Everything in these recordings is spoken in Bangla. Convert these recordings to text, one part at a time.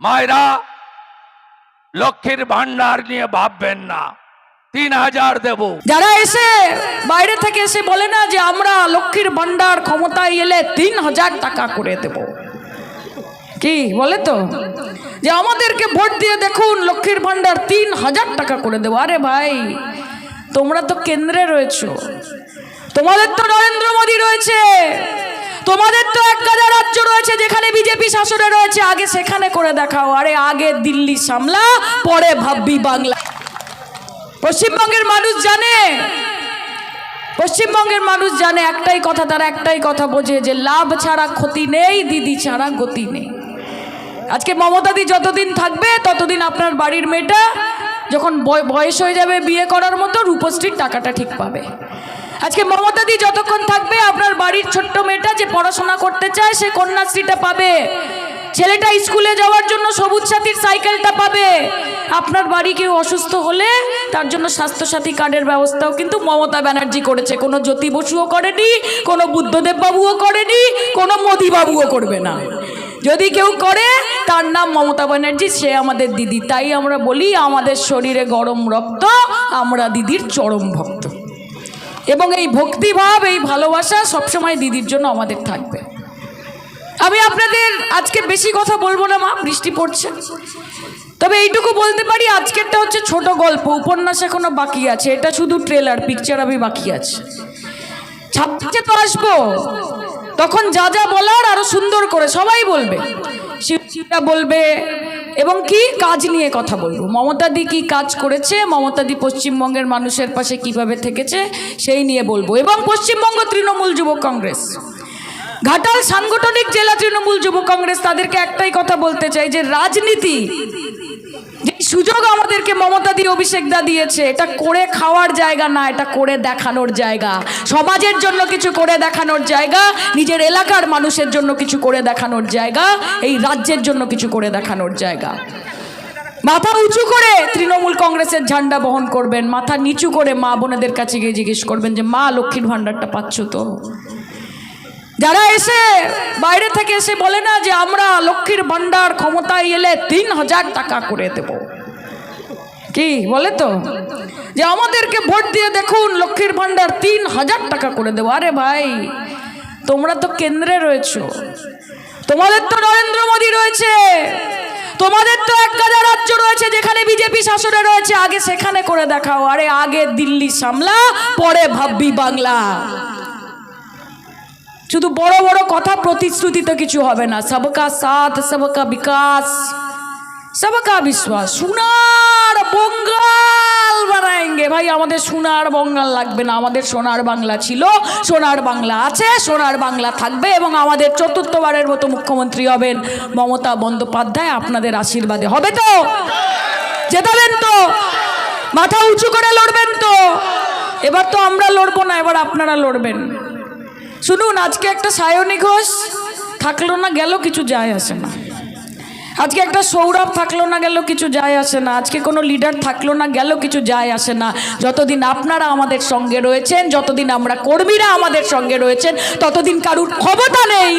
মায়েরা, লক্ষ্মীর ভান্ডার নিয়ে ভাববেন না। তিন হাজার দেব। যারা এসে বাইরে থেকে এসে বলে না যে আমরা লক্ষ্মীর ভান্ডার ক্ষমতায় এলে তিন হাজার টাকা করে দেব। কি বলে তো? যে আমাদেরকে ভোট দিয়ে দেখুন, লক্ষ্মীর ভান্ডার তিন হাজার টাকা করে দেবো। আরে ভাই, তোমরা তো কেন্দ্রে রয়েছো। তোমাদের তো নরেন্দ্র মোদী রয়েছে। তোমাদের তো এক গাদা রাজ্য রয়েছে, যেখানে বিজেপি শাসনে রয়েছে, আগে সেখানে করে দেখাও। আরে আগে দিল্লি সামলা, পরে ভাববি বাংলা। পশ্চিমবঙ্গের মানুষ জানে, পশ্চিমবঙ্গের মানুষ জানে, একটাই কথা, তারা একটাই কথা বোঝে যে লাভ ছাড়া ক্ষতি নেই, দিদি ছাড়া গতি নেই। আজকে মমতাদি যতদিন থাকবে, ততদিন আপনার বাড়ির মেয়েটা যখন বয়- বয়স হয়ে যাবে বিয়ে করার মতো, রূপশ্রীর টাকাটা ঠিক পাবে। আজকে মমতাদি যতক্ষণ থাকবে, আপনার বাড়ির ছোট্ট মেয়েটা যে পড়াশোনা করতে চায়, সে কন্যাশ্রীটা পাবে। ছেলেটা স্কুলে যাওয়ার জন্য সবুজ সাথীর সাইকেলটা পাবে। আপনার বাড়ি কেউ অসুস্থ হলে তার জন্য স্বাস্থ্যসাথী কার্ডের ব্যবস্থাও কিন্তু মমতা ব্যানার্জি করেছে। কোনো জ্যোতি বসুও করেনি, কোনো বুদ্ধদেব বাবুও করেনি, কোনো মোদি বাবুও করবে না। যদি কেউ করে, তার নাম মমতা ব্যানার্জি, সে আমাদের দিদি। তাই আমরা বলি, আমাদের শরীরে গরম রক্ত, আমরা দিদির চরম ভক্ত। এবং এই ভক্তিভাব, এই ভালোবাসা সবসময় দিদির জন্য আমাদের থাকবে। আমি আপনাদের আজকে বেশি কথা বলব না, মা, বৃষ্টি পড়ছে। তবে এইটুকু বলতে পারি, আজকেরটা হচ্ছে ছোট গল্প, উপন্যাস এখনও বাকি আছে। এটা শুধু ট্রেলার পিকচার আমি বাকি আছে। ছাপছে তো আসব। তখন যা যা বলার আরও সুন্দর করে সবাই বলবে। শিবটা বলবে এবং কি কাজ নিয়ে কথা বলব? মমতাদি কি কাজ করেছে? মমতাদি পশ্চিমবঙ্গের মানুষের পাশে কীভাবে থেকেছে সেই নিয়ে বলব। এবং পশ্চিমবঙ্গ তৃণমূল যুব কংগ্রেস। ঘাটাল সাংগঠনিক জেলা তৃণমূল যুব কংগ্রেস তাদেরকে একটাই কথা বলতে চাই যে রাজনীতি সুযোগ আমাদেরকে মমতা দিয়ে অভিষেক দা দিয়েছে, এটা করে খাওয়ার জায়গা না, এটা করে দেখানোর জায়গা। সমাজের জন্য কিছু করে দেখানোর জায়গা, নিজের এলাকার মানুষের জন্য কিছু করে দেখানোর জায়গা, এই রাজ্যের জন্য কিছু করে দেখানোর জায়গা। মাথা উঁচু করে তৃণমূল কংগ্রেসের ঝান্ডা বহন করবেন, মাথা নিচু করে মা বোনেদের কাছে গিয়ে জিজ্ঞেস করবেন যে, মা, লক্ষ্মীর ভাণ্ডারটা পাচ্ছ তো? যারা এসে বাইরে থেকে এসে বলে না যে আমরা লক্ষ্মীর ভাণ্ডার ক্ষমতায় এলে তিন হাজার টাকা করে দেব। কি বলে তো? যে আমাদেরকে ভোট দিয়ে দেখুন, লক্ষ্মীর ভাণ্ডার তিন হাজার টাকা করে দেবো। আরে ভাই, তোমরা তো কেন্দ্রে রয়েছো। তোমাদের তো নরেন্দ্র মোদী রয়েছে। তোমাদের তো এক গাদা রাজ্য রয়েছে, যেখানে বিজেপি শাসনে রয়েছে। আগে সেখানে করে দেখাও। আরে আগে দিল্লি সামলা, পরে ভাববি বাংলা। শুধু বড় বড় কথা প্রতিশ্রুতিতে কিছু হবে না। সবকা সাথ, সবকা বিকাশ, সবকা বিশ্বাস। সোনার বঙ্গাল বানাएंगे ভাই, আমাদের সোনার বঙ্গাল লাগবে না। আমাদের সোনার বাংলা ছিল, সোনার বাংলা আছে, সোনার বাংলা থাকবে এবং আমাদের চতুর্থবারের মতো মুখ্যমন্ত্রী হবেন মমতা বন্দ্যোপাধ্যায়। আপনাদের আশীর্বাদে হবে তো? জেতাবেন তো? মাথা উঁচু করে লড়বেন তো? এবার তো আমরা লড়বো না, এবার আপনারা লড়বেন। শুনুন, আজকে একটা সায়নী ঘোষ থাকল না, গেল, কিছু যায় আসে না। আজকে একটা সৌরভ থাকল না, গেল, কিছু যায় আসে না। আজকে কোনো লিডার থাকল না, গেল, কিছু যায় আসে না। যতদিন আপনারা আমাদের সঙ্গে রয়েছেন, যতদিন আমরা কর্মীরা আমাদের সঙ্গে রয়েছেন, ততদিন কারুর ক্ষমতা নেই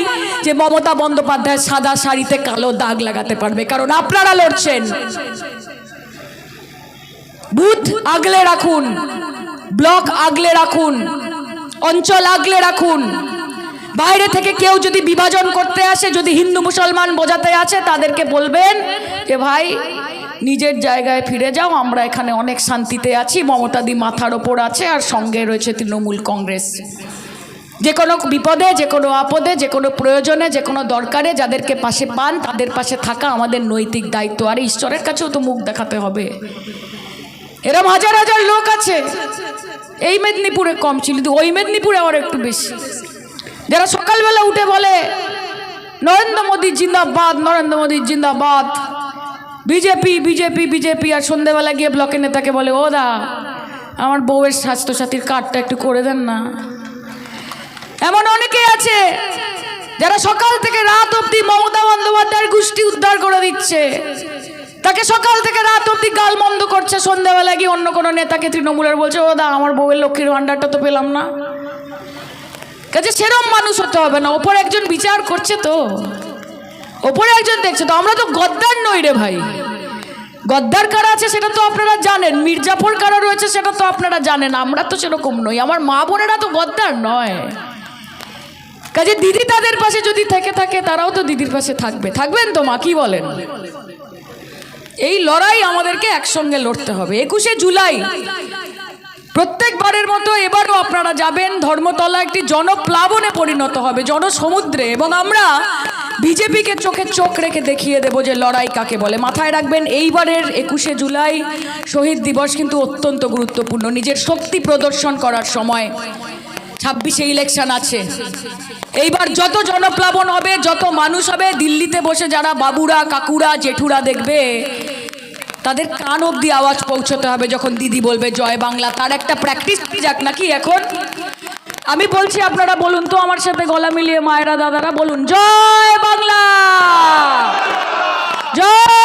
যে মমতা বন্দ্যোপাধ্যায় সাদা শাড়িতে কালো দাগ লাগাতে পারবে, কারণ আপনারা লড়ছেন। বুথ আগলে রাখুন, ব্লক আগলে রাখুন। অঞ্চল আগলে রাখুন। বাইরে থেকে কেউ যদি বিভাজন করতে আসে, যদি হিন্দু মুসলমান বোঝাতে আছে তাদেরকে বলবেন যে, ভাই, নিজের জায়গায় ফিরে যাও, আমরা এখানে অনেক শান্তিতে আছি মমতাদি মাথার ওপর আছে, আর সঙ্গে রয়েছে তৃণমূল কংগ্রেস। যে কোনো বিপদে, যে কোনো আপদে, যে কোনো প্রয়োজনে, যে কোনো দরকারে যাদেরকে পাশে পান, তাদের পাশে থাকা আমাদের নৈতিক দায়িত্ব। আর, ঈশ্বরের কাছেও তো মুখ দেখাতে হবে। এরম হাজার হাজার লোক আছে। এই মেদিনীপুরে কম ছিল, কিন্তু ওই মেদিনীপুরে আমার একটু বেশি। যারা সকালবেলা উঠে বলে, নরেন্দ্র মোদী জিন্দাবাদ, নরেন্দ্র মোদী জিন্দাবাদ। বিজেপি বিজেপি বিজেপি, আর সন্ধেবেলা গিয়ে ব্লকের নেতাকে বলে, ও দা, আমার বউয়ের স্বাস্থ্যসাথীর কার্ডটা একটু করে দেন না। এমন অনেকেই আছে, যারা সকাল থেকে রাত অবধি মমতা বন্দ্যোপাধ্যায়ের গোষ্ঠী উদ্ধার করে দিচ্ছে। তাকে সকাল থেকে রাত অব্দি গাল মন্দ করছে সন্ধ্যাবেলা গিয়ে অন্য কোনো নেতাকে তৃণমূলের বলছে, ও দা আমার বউয়ের লক্ষ্মীর ভাণ্ডারটা তো পেলাম না। কাজে সেরম মানুষ হতে হবে না, ওপর একজন বিচার করছে তো। ওপরে একজন দেখছে তো, আমরা তো গদ্দার নই রে ভাই। গদ্দার কারা আছে সেটা তো আপনারা জানেন মির্জাফর কারা রয়েছে সেটা তো আপনারা জানেন, আমরা তো সেরকম নই, আমার মা বোনেরা তো গদ্দার নয়। কাজে দিদি তাদের পাশে যদি থেকে থাকে, তারাও তো দিদির পাশে থাকবে, থাকবেন তো মা, কি বলেন? এই লড়াই আমাদেরকে একসঙ্গে লড়তে হবে। একুশে জুলাই। প্রত্যেকবারের মতো এবারও আপনারা যাবেন। ধর্মতলা একটি জনপ্লাবনে পরিণত হবে, জনসমুদ্রে। এবং আমরা বিজেপিকে চোখে চোখ রেখে দেখিয়ে দেব যে লড়াই কাকে বলে। মাথায় রাখবেন, এইবারের একুশে জুলাই শহীদ দিবস কিন্তু অত্যন্ত গুরুত্বপূর্ণ। নিজের শক্তি প্রদর্শন করার সময় ছাব্বিশে ইলেকশন আছে। এইবার যত জনপ্লাবন হবে, যত মানুষ হবে, দিল্লিতে বসে যারা বাবুরা, কাকুরা, জেঠুরা দেখবে, তাদের কান অব্দি আওয়াজ পৌঁছতে হবে যখন দিদি বলবে, জয় বাংলা। তার একটা প্র্যাকটিস যাক নাকি এখন? আমি বলছি আপনারা বলুন তো, আমার সাথে গলা মিলিয়ে মায়েরা, দাদারা বলুন, জয় বাংলা! জয়